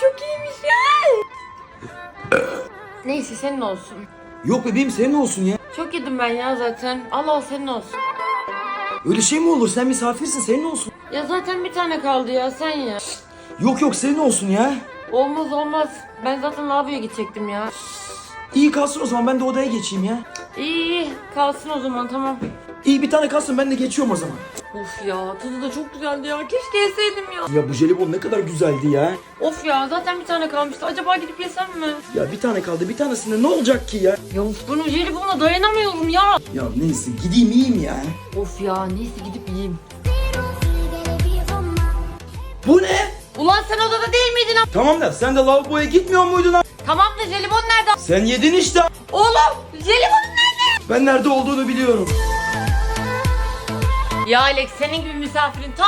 çok iyiymiş ya. Neyse senin olsun. Yok bebeğim senin olsun ya. Çok yedim ben ya zaten. Allah senin olsun. Öyle şey mi olur? Sen misafirsin senin olsun. Ya zaten bir tane kaldı ya sen ya. Yok yok senin olsun ya. Olmaz olmaz. Ben zaten lavaboya gidecektim ya. İyi kalsın o zaman ben de odaya geçeyim ya. İyi iyi kalsın o zaman tamam. İyi bir tane kalsın ben de geçiyorum o zaman. Of ya tadı da çok güzeldi ya. Keşke yeseydim ya. Ya bu jelibon ne kadar güzeldi ya. Of ya zaten bir tane kalmıştı. Acaba gidip yesem mi? Ya bir tane kaldı bir tanesinde ne olacak ki ya? Ya of bunun jelibonuna dayanamıyorum ya. Ya neyse gideyim yiyeyim ya. Of ya neyse gidip yiyeyim. Bu ne? Ulan sen odada değil miydin? am- Tamam da sen de lavaboya gitmiyor muydun lan? Tamam da jelibon nerede? Sen yedin işte. Oğlum jelibon nerede? Ben nerede olduğunu biliyorum. Ya Alex senin gibi misafirin ta